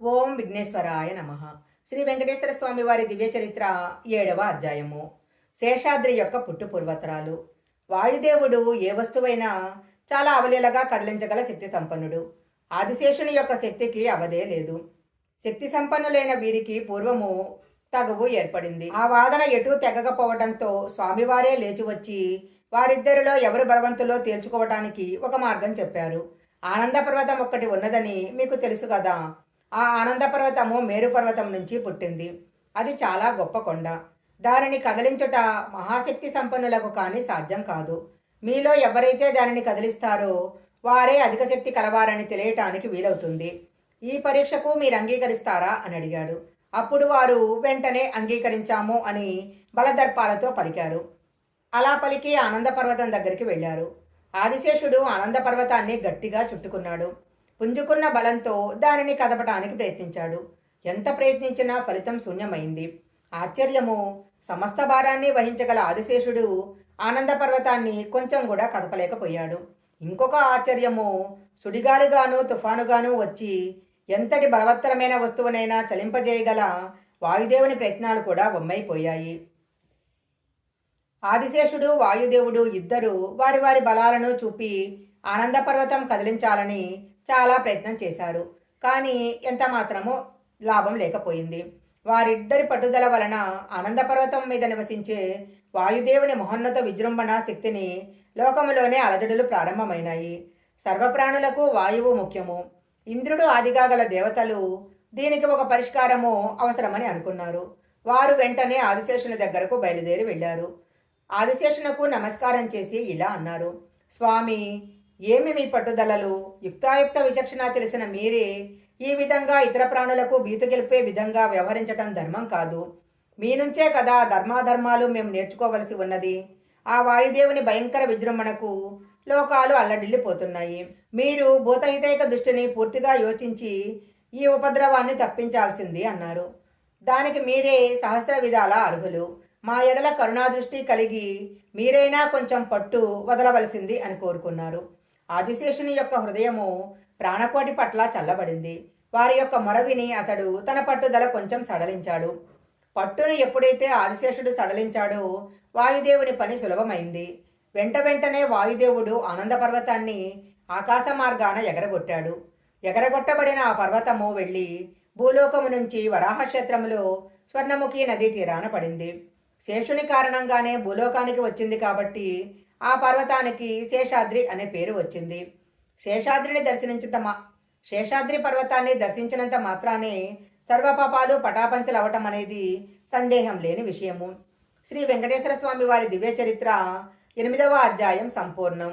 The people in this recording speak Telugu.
ఓం విఘ్నేశ్వరాయ నమ. శ్రీ వెంకటేశ్వర స్వామి వారి దివ్య చరిత్ర ఏడవ అధ్యాయము. శేషాద్రి యొక్క పుట్టు పూర్వతరాలు వాయుదేవుడు ఏ వస్తువైనా చాలా అవలీలగా కదిలించగల శక్తి సంపన్నుడు. ఆదిశేషుని యొక్క శక్తికి అవదే లేదు. శక్తి సంపన్నులైన వీరికి పూర్వము తగువు ఏర్పడింది. ఆ వాదన ఎటూ తెగకపోవడంతో స్వామివారే లేచి వచ్చి వారిద్దరిలో ఎవరు బలవంతులో తేల్చుకోవటానికి ఒక మార్గం చెప్పారు. ఆనంద పర్వతం ఒక్కటి ఉన్నదని మీకు తెలుసు కదా. ఆ ఆనంద పర్వతము మేరు పర్వతం నుంచి పుట్టింది. అది చాలా గొప్ప కొండ. దానిని కదిలించుట మహాశక్తి సంపన్నులకు కానీ సాధ్యం కాదు. మీలో ఎవరైతే దానిని కదిలిస్తారో వారే అధిక శక్తి కలవారని తెలియటానికి వీలవుతుంది. ఈ పరీక్షకు మీరు అంగీకరిస్తారా అని అడిగాడు. అప్పుడు వారు వెంటనే అంగీకరించాము అని బలదర్పాలతో పలికారు. అలా పలికి ఆనంద పర్వతం దగ్గరికి వెళ్ళారు. ఆదిశేషుడు ఆనంద పర్వతాన్ని గట్టిగా చుట్టుకున్నాడు. పుంజుకున్న బలంతో దానిని కదపటానికి ప్రయత్నించాడు. ఎంత ప్రయత్నించినా ఫలితం శూన్యమైంది. ఆశ్చర్యము! సమస్త భారాన్ని వహించగల ఆదిశేషుడు ఆనంద పర్వతాన్ని కొంచెం కూడా కదపలేకపోయాడు. ఇంకొక ఆశ్చర్యము! సుడిగాలిగాను తుఫానుగాను వచ్చి ఎంతటి బలవత్తరమైన వస్తువునైనా చలింపజేయగల వాయుదేవుని ప్రయత్నాలు కూడా బొమ్మైపోయాయి ఆదిశేషుడు వాయుదేవుడు ఇద్దరు వారి వారి బలాలను చూపి ఆనంద పర్వతం కదిలించాలని చాలా ప్రయత్నం చేశారు. కానీ ఎంత మాత్రమూ లాభం లేకపోయింది. వారిద్దరి పట్టుదల వలన ఆనందపర్వతం మీద నివసించే వాయుదేవుని మహోన్నత విజృంభణ శక్తిని లోకములోనే అలజడులు ప్రారంభమైనాయి. సర్వప్రాణులకు వాయువు ముఖ్యము. ఇంద్రుడు ఆదిగా గల దేవతలు దీనికి ఒక పరిష్కారము అవసరమని అనుకున్నారు. వారు వెంటనే ఆదిశేషుని దగ్గరకు బయలుదేరి వెళ్ళారు. ఆదిశేషునకు నమస్కారం చేసి ఇలా అన్నారు. స్వామి ఏమి మీ పట్టుదలలు? యుక్తాయుక్త విచక్షణ తెలిసిన మీరే ఈ విధంగా ఇతర ప్రాణులకు బీతు గెలిపే విధంగా వ్యవహరించటం ధర్మం కాదు. మీ నుంచే కదా ధర్మాధర్మాలు మేము నేర్చుకోవలసి ఉన్నది. ఆ వాయుదేవుని భయంకర విజృంభణకు లోకాలు అల్లడిల్లిపోతున్నాయి. మీరు భూతహితైక దృష్టిని పూర్తిగా యోచించి ఈ ఉపద్రవాన్ని తప్పించాల్సింది అన్నారు. దానికి మీరే సహస్ర విధాల అర్హులు. మా ఎడల కరుణాదృష్టి కలిగి మీరైనా కొంచెం పట్టు వదలవలసింది అని కోరుకున్నారు. ఆదిశేషుని యొక్క హృదయము ప్రాణకోటి పట్ల చల్లబడింది. వారి యొక్క మొరవిని అతడు తన పట్టుదల కొంచెం సడలించాడు. పట్టును ఎప్పుడైతే ఆదిశేషుడు సడలించాడో వాయుదేవుని పని సులభమైంది. వెంట వెంటనే వాయుదేవుడు ఆనంద పర్వతాన్ని ఆకాశ మార్గాన ఎగరగొట్టాడు. ఎగరగొట్టబడిన ఆ పర్వతము వెళ్ళి భూలోకము నుంచి వరాహక్షేత్రములో స్వర్ణముఖి నదీ తీరాన పడింది. శేషుని కారణంగానే భూలోకానికి వచ్చింది కాబట్టి ఆ పర్వతానికి శేషాద్రి అనే పేరు వచ్చింది. శేషాద్రిని దర్శించినంత మా శేషాద్రి పర్వతాన్ని దర్శించినంత మాత్రానే సర్వపాపాలు పటాపంచలవటం అనేది సందేహం లేని విషయము. శ్రీ వెంకటేశ్వర స్వామి వారి దివ్య చరిత్ర ఎనిమిదవ అధ్యాయం సంపూర్ణం.